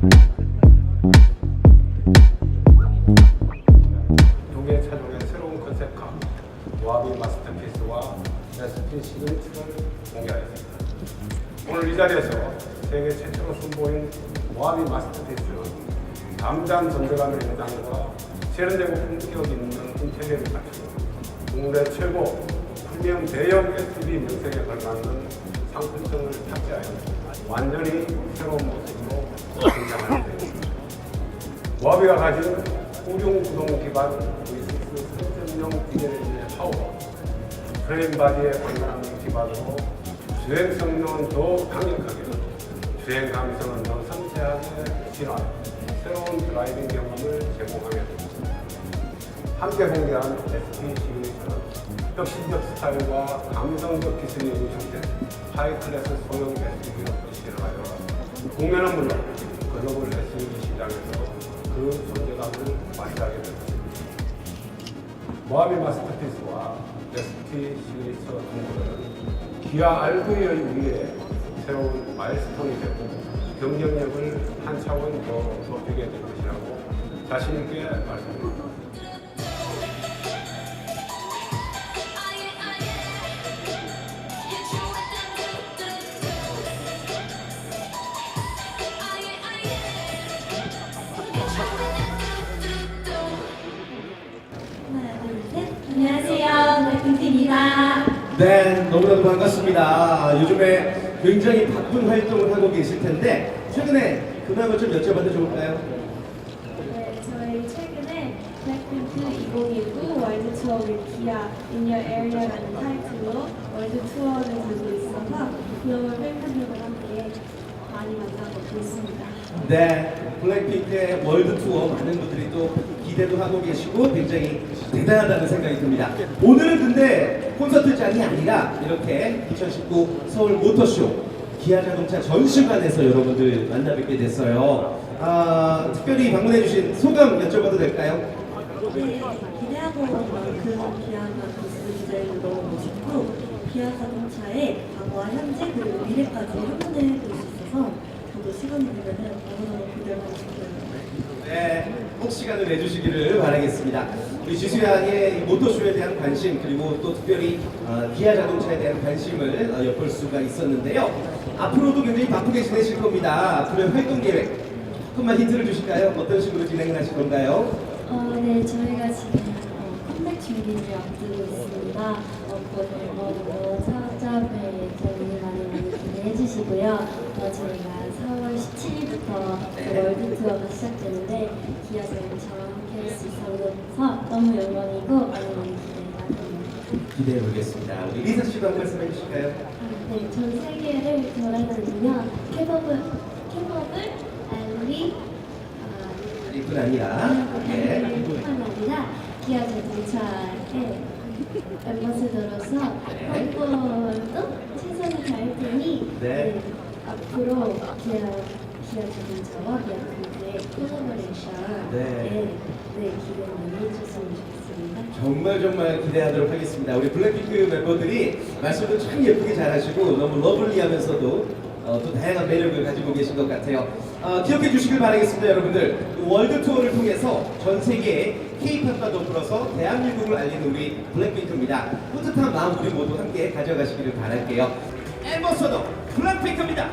두개 차종의 새로운 컨셉카 와비 마스터피스와 시그니처를 공개하였습니다. 오늘 이 자리에서 세계 최초로 선보인 와비 마스터피스는 담장 전대감의 내장과 세련되고 품격 있는 인테리어를 국내 최고 프리미엄 대형 SUV 명색에 걸맞는 상품성을 탑재하여 완전히 새로운 모습으로. 와비가 가진 후륜 구동 기반 V6 3.0 디젤 파워 프레임 바디의 강건함을 기반으로 주행 성능은 더욱 강력하게 주행 감성은 더 섬세하게 진화 새로운 드라이빙 경험을 제공하게 됩니다. 함께 공개한 SP 시리즈는 혁신적 스타일과 감성적 기술이 응축된 하이클래스 소형 SUV로 변신을 하여 국내는 물론 글로벌 SUV 시장에서 그 존재감을 발휘하게 됩니다. 모하비 마스터피스와 SP 시리즈 동물은 기아 RV의 위에 새로운 마일스톤이 되고 경쟁력을 한 차원 더 높이게 될 것이라고 자신 있게 말씀드립니다. 블랙핑크입니다. 네, 너무나도 반갑습니다. 요즘에 굉장히 바쁜 활동을 하고 계실 텐데 최근에 근황을 좀 여쭤봐도 좋을까요? 네, 저희 최근에 블랙핑크 2019 월드 투어 기아 In Your Area라는 타이틀로 월드 투어를 들고 있어서 글로벌 팬분들과 함께 많이 만나고 있습니다. 네, 블랙핑크의 월드 투어 많은 분들이 또 기대도 하고 계시고 굉장히 대단하다는 생각이 듭니다. 오늘은 근데 콘서트장이 아니라 이렇게 2019 서울 모터쇼 기아 자동차 전시관에서 여러분들 만나 뵙게 됐어요. 아, 특별히 방문해 주신 소감 여쭤봐도 될까요? 네, 기대하고 온 만큼 기아가 모습들이 너무 멋있고 기아 자동차의 과거와 현재 그리고 미래까지 한눈에 볼수 있어서 저도 시간이 되면 너무너무 기대하고 싶어요. 네, 꼭 시간을 내주시기를 바라겠습니다. 우리 지수 양의 이 모터쇼에 대한 관심 그리고 또 특별히 어, 기아 자동차에 대한 관심을 어, 엿볼 수가 있었는데요. 앞으로도 굉장히 바쁘게 지내실 겁니다. 앞으로의 활동 계획 조금만 힌트를 주실까요? 어떤 식으로 진행을 하실 건가요? 어, 네, 저희가 지금 어, 컴백 준비를 앞두고 있습니다. 어, 곧 앨범으로 차잡회 저희 많이 많이 기대해 주시고요. 어, 저희가 4월 17일부터 그 월드 투어가 시작되는데 기아 자동차와 함께 할 수 있어서 너무 영광이고 많이 많이 기대가 됩니다. 기대해 보겠습니다. 우리 리사 씨도 한 말씀 해주실까요? 아, 네, 전 세계를 돌아다니며 케밥을 케밥을 알리 아, 이뿐 아니라 네. 뿐만 아니라 기아 자동차의 엠버서더로서 한번도 최선을 다할 테니 네. 네, 앞으로 기아 기아 자동차와 기아 의 콜라보레이션 네. 네, 네, 기대 많이 해주셨으면 좋겠습니다. 정말 정말 기대하도록 하겠습니다. 우리 블랙핑크 멤버들이 말씀도 참 예쁘게 잘하시고 너무 러블리하면서도 어, 또 다양한 매력을 가지고 계신 것 같아요. 어, 기억해 주시길 바라겠습니다, 여러분들. 월드 투어를 통해서 전 세계에 K-팝과 더불어서 대한민국을 알리는 우리 블랙핑크입니다. 뿌듯한 마음 우리 모두 함께 가져가시기를 바랄게요. 엠버서더 블랙핑크입니다.